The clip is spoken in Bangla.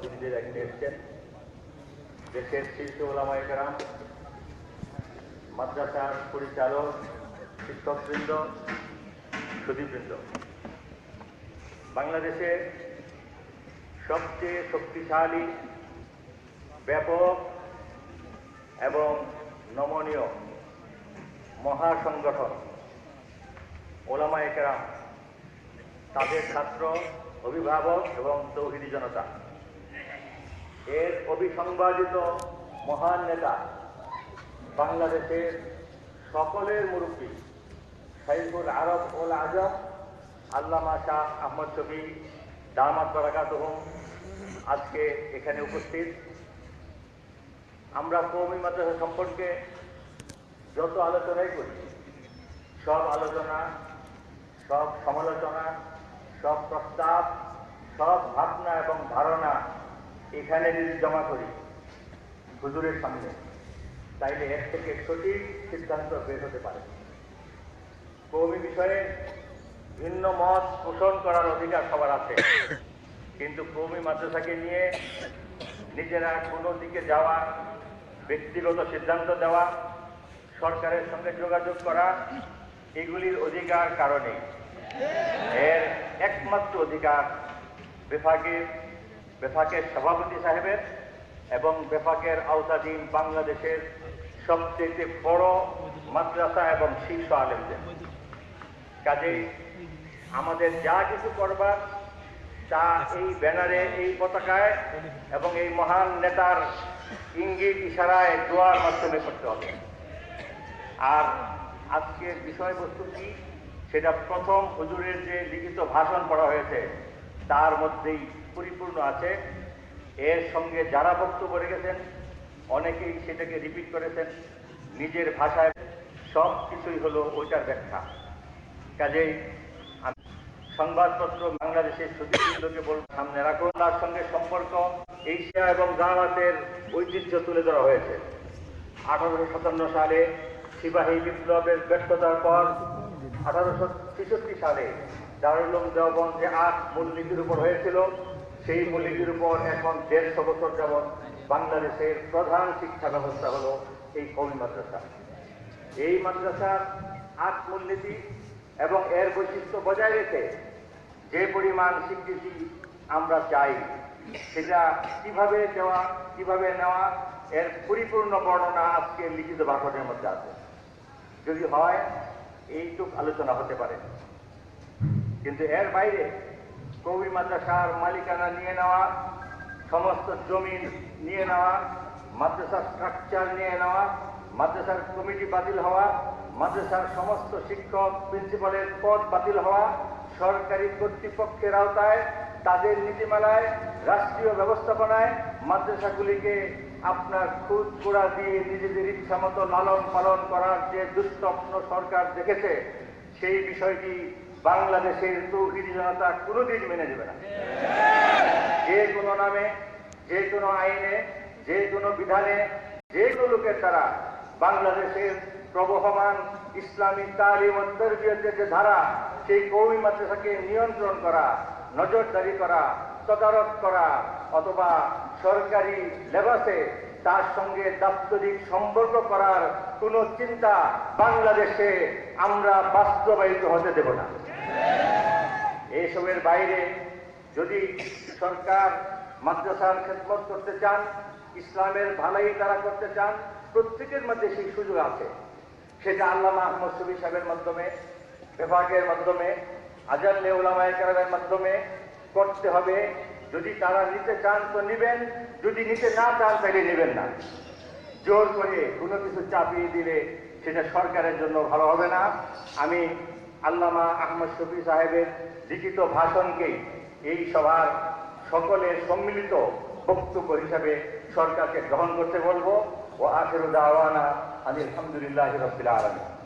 প্রতিনিধিরা এখানে এসছেন। দেশের শীর্ষ ওলামায় কেরাম মাদ্রাসার পরিচালক, শিক্ষকবৃন্দ সুদীবৃন্দ বাংলাদেশে সবচেয়ে শক্তিশালী, ব্যাপক এবং নমনীয় মহাসংগঠন ওলামায়ে কেরাম তাদের ছাত্র, অভিভাবক এবং তৌহিদি জনতা। এর অভিসংবাদিত মহান নেতা বাংলাদেশের সকলের মুরব্বী সাইফুল আরব ওল আজম, আল্লামা শাহ আহমদ শফি, দামাত বারাকাতুহুম আজকে এখানে উপস্থিত। আমরা কৌমি মাদ্রাসা সম্পর্কে যত আলোচনাই করি, সব আলোচনা, সব সমালোচনা, সব প্রস্তাব, সব ভাবনা এবং ধারণা এখানে যদি জমা করি, হুজুরের সামনে, তাইলে এর থেকে সঠিক সিদ্ধান্ত বের হতে পারে। কৌমি বিষয়ে ভিন্ন মত পোষণ করার অধিকার সবার আছে। কিন্তু কৌমি মাদ্রাসাকে নিয়ে নিজেরা কোনো দিকে যাওয়া, ব্যক্তিগত সিদ্ধান্ত দেওয়া, সরকারের সঙ্গে যোগাযোগ করা, এগুলির অধিকার কারণে। এর একমাত্র অধিকার বেফাকের বেফাকের সভাপতি সাহেবের এবং বেফাকের আওতাধীন বাংলাদেশের সবচেয়ে বড় মাদ্রাসা এবং শীর্ষ আলেমদের। কাজেই আমাদের যা কিছু করবার, তা এই ব্যানারে, এই পতাকায় এবং এই মহান নেতার ইঙ্গিত, ইশারায়, দোয়ার মাধ্যমে করতে হবে। আর আজকের বিষয়বস্তু কি? সেটা প্রথম হুজুরের যে লিখিত ভাষণ পড়া হয়েছে তার মধ্যেই পরিপূর্ণ আছে। এর সঙ্গে যারা বক্তব্য রেখেছেন, অনেকেই সেটাকে রিপিট করেছেন। নিজের ভাষায় সব কিছুই হলো ওইটার ব্যাখ্যা। কাজেই সংবাদপত্র বাংলাদেশের সুদীপকে বল সামনে রাখুন। তার সঙ্গে সম্পর্ক এশিয়া এবং দাওয়াতের ঐতিহ্য তুলে ধরা হয়েছে। আঠারোশো সাতান্ন সালে সিপাহী বিপ্লবের ব্যর্থতার পর আঠারোশো ছেষট্টি সালে দারুলুম দেওবন্দ যে আট মূলনীতির উপর হয়েছিল। সেই মূলনীতির উপর এখন দেড়শো বছর যাবৎ বাংলাদেশের প্রধান শিক্ষা ব্যবস্থা হলো এই কবি মাদ্রাসা। এই মাদ্রাসার আট মূলনীতি এবং এর বৈশিষ্ট্য বজায় রেখে যে পরিমাণ স্বীকৃতি আমরা চাই, সেটা কীভাবে দেওয়া, কীভাবে নেওয়া, এর পরিপূর্ণ বর্ণনা আজকে লিখিত ভাষণের মধ্যে আছে। যদি হয়, এইটুক আলোচনা হতে পারে। কিন্তু এর বাইরে কবি, মাদ্রাসার মালিকানা নিয়ে নেওয়া, সমস্ত জমি নিয়ে নেওয়া, মাদ্রাসার স্ট্রাকচার নিয়ে নেওয়া, মাদ্রাসার কমিটি বাতিল হওয়া, মাদ্রাসার সমস্ত শিক্ষক প্রিন্সিপালের পদ বাতিল হওয়া, সরকারি কর্তৃপক্ষের আওতায়, তাদের নীতিমালায়, রাষ্ট্রীয় ব্যবস্থাপনায় মাদ্রাসাগুলিকে আপনার খুদ গোড়া দিয়ে নিজেদের ইচ্ছা মতো লালন পালন করার যে দুঃস্বপ্ন সরকার দেখেছে, সেই বিষয়টি বাংলাদেশের তৌহিদি জনতা কোনোদিন মেনে নেবে না। যে কোনো নামে, যে কোনো আইনে, যে কোনো বিধানে, যে কোনো লোকের দ্বারা বাংলাদেশের প্রবহমান ইসলামী তালিম তরবিয়তের যে ধারা, সেই কৌমি মাদ্রাসাকে নিয়ন্ত্রণ করা, নজরদারি করা, তদারক করা অথবা সরকারি লেবাসে তার সঙ্গে দাপ্তরিক সম্পর্ক করার কোনো চিন্তা বাংলাদেশে আমরা বাস্তবায়িত হতে দেব না। এসবের বাইরে যদি সরকার মাদ্রাসার খেদমত করতে চান, ইসলামের ভালাই তারা করতে চান, প্রত্যেকের মধ্যে সেই সুযোগ আছে। সেটা আল্লামা আহমদ শফি সাহেবের মাধ্যমে, বিভাগের মাধ্যমে আজাল্লে উলামায় কেরামের মাধ্যমে করতে হবে। যদি তারা নিতে চান তো নিবেন, যদি নিতে না চান তাহলে নেবেন না। জোর করে কোনো কিছু চাপিয়ে দিলে সেটা সরকারের জন্য ভালো হবে না। আমি আল্লামা আহমদ শফি সাহেবের লিখিত ভাষণকেই এই সভার সকলের সম্মিলিত বক্তব্য হিসাবে সরকারকে গ্রহণ করতে বলব। ও আখেরু দাওয়ানা আলহামদুলিল্লাহ রবিল আলমী